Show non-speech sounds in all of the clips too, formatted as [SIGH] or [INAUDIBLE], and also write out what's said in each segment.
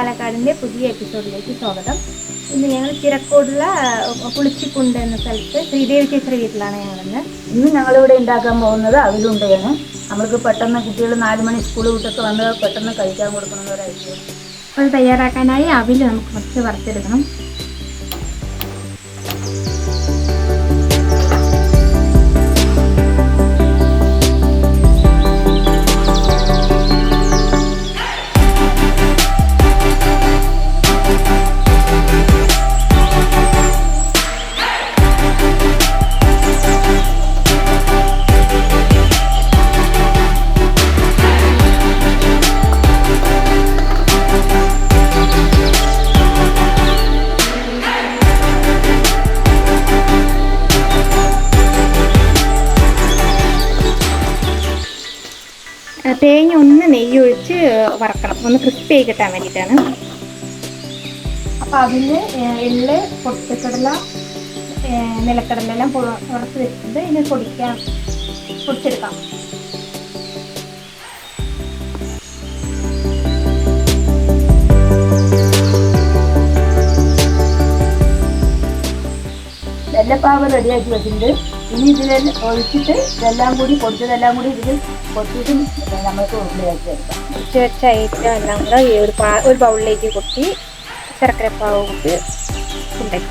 പാലക്കാടിന്റെ പുതിയ എപ്പിസോഡിലേക്ക് സ്വാഗതം. ഇന്ന് ഞങ്ങൾ ചിരക്കോടുള്ള പുളിച്ചിക്കുണ്ട് എന്ന സ്ഥലത്ത് ശ്രീദേവി ചേച്ചിയുടെ വീട്ടിലാണ് ഞങ്ങളിന്ന് ഇന്ന് ഞങ്ങളിവിടെ ഉണ്ടാക്കാൻ പോകുന്നത് അവിലുണ്ടയാണ്. നമ്മൾക്ക് പെട്ടെന്ന് കുട്ടികൾ നാല് മണി സ്കൂൾ വിട്ടൊക്കെ വന്ന് പെട്ടെന്ന് കഴിക്കാൻ കൊടുക്കണമെന്ന് ഐഡിയ. അപ്പോൾ തയ്യാറാക്കാനായി അവിൽ നമുക്ക് കുറച്ച് വറുത്തെടുക്കണം. തേങ്ങ ഒന്ന് നെയ്യ് ഒഴിച്ച് വറക്കണം. ഒന്ന് ക്രിസ്പി ആയി കിട്ടാൻ വേണ്ടിയിട്ടാണ്. അപ്പോൾ അതിന് എള്ള് പൊട്ടിക്കടല നിലക്കടല എല്ലാം വറുത്ത് വെച്ചിട്ട് ഇതിന് പൊടിക്കാം. പൊടിച്ചെടുക്കാം. വെല്ലപ്പാവ് റെഡിയാക്കി വെച്ചിട്ടുണ്ട്. ഇനി ഇതിൽ ഒഴിച്ചിട്ട് ഇതെല്ലാം കൂടി പൊടിച്ചതെല്ലാം കൂടി ഇതിൽ പൊട്ടിയിട്ട് നമ്മൾക്ക് ഉള്ളിലാക്കി എടുക്കാം. പൊടിച്ച് വെച്ച ഐറ്റം എല്ലാം കൂടെ ഈ ഒരു പാ ഒരു ബൗളിലേക്ക് കൊട്ടി ശർക്കരപ്പാവ് കൊട്ടി ഉണ്ടാക്കി.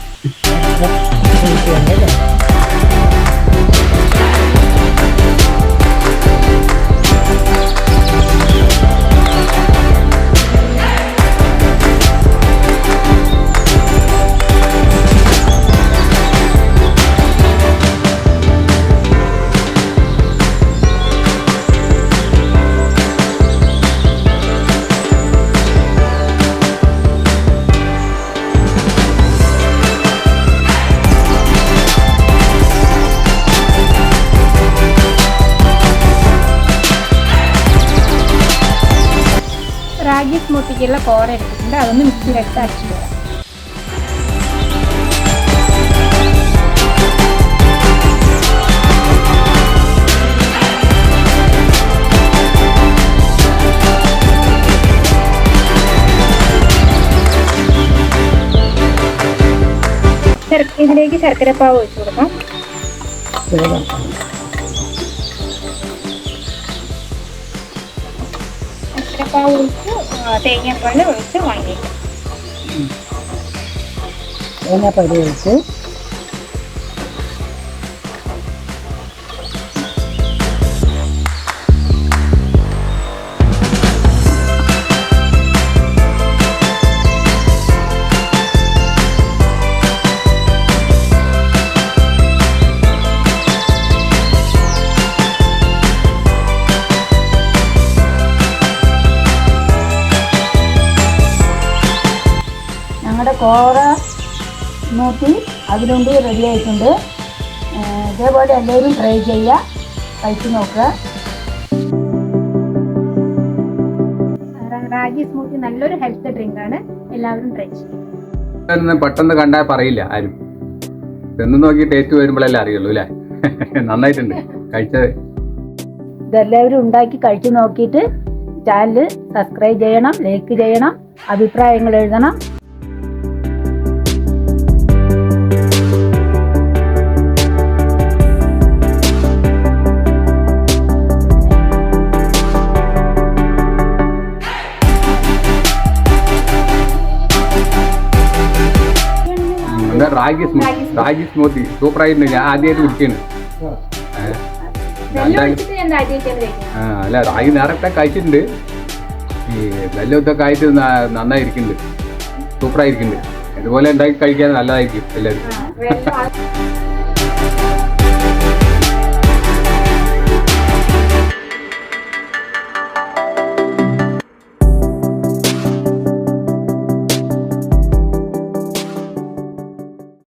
സ്മൂത്തിക്കുള്ള കോര എടുത്തിട്ടുണ്ട്. അതൊന്ന് മിക്സിയിലിട്ട് അടിച്ചു തരാം ഇതിലേക്ക് ശർക്കരപ്പാവ് ഒഴിച്ചു കൊടുക്കാം. ശർക്കരപ്പാവ് ഒഴിച്ച് തേങ്ങാപ്പാൽ ഒഴിച്ച് വാങ്ങിയേക്കാം തേങ്ങാപ്പാൽ ഒഴിച്ച് ഞങ്ങളുടെ കോറ നോക്കി അതിലുണ്ട് റെഡി ആയിട്ടുണ്ട്. ഇതേപോലെ എല്ലാവരും ട്രൈ ചെയ്യുക കഴിച്ച് നോക്കുക റാഗി സ്മൂത്തി നല്ലൊരു ഹെൽത്ത് ഡ്രിങ്ക് ആണ്. എല്ലാവരും ട്രൈ ചെയ്യും. ഇതൊന്നും പെട്ടെന്ന് കണ്ടാൽ പറയില്ല ആരും. തിന്ന് നോക്കി ടേസ്റ്റ് വരുമ്പോഴല്ലേ അറിയുള്ളൂ അല്ലേ [LAUGHS] നന്നായിട്ടുണ്ട്. കഴിച്ചത്. ഇതെല്ലാവരും ഉണ്ടാക്കി കഴിച്ചു നോക്കിയിട്ട് ചാനൽ സബ്സ്ക്രൈബ് ചെയ്യണം ലൈക്ക് ചെയ്യണം അഭിപ്രായങ്ങൾ എഴുതണം. എന്താ ragi smoothie ragi smoothie super ആയിരുന്നു ഞാൻ ആദ്യമായിട്ട് ആ, അല്ല റാഗി നേരത്തെ കഴിച്ചിട്ടുണ്ട്. ഈ വെല്ലത്തൊക്കെ ആയിട്ട് നന്നായിരിക്കുന്നുണ്ട്. സൂപ്പർ ആയിരിക്കുന്നുണ്ട്. ഇതുപോലെ ഉണ്ടാക്കി കഴിക്കാൻ നല്ലതായിരിക്കും ആ-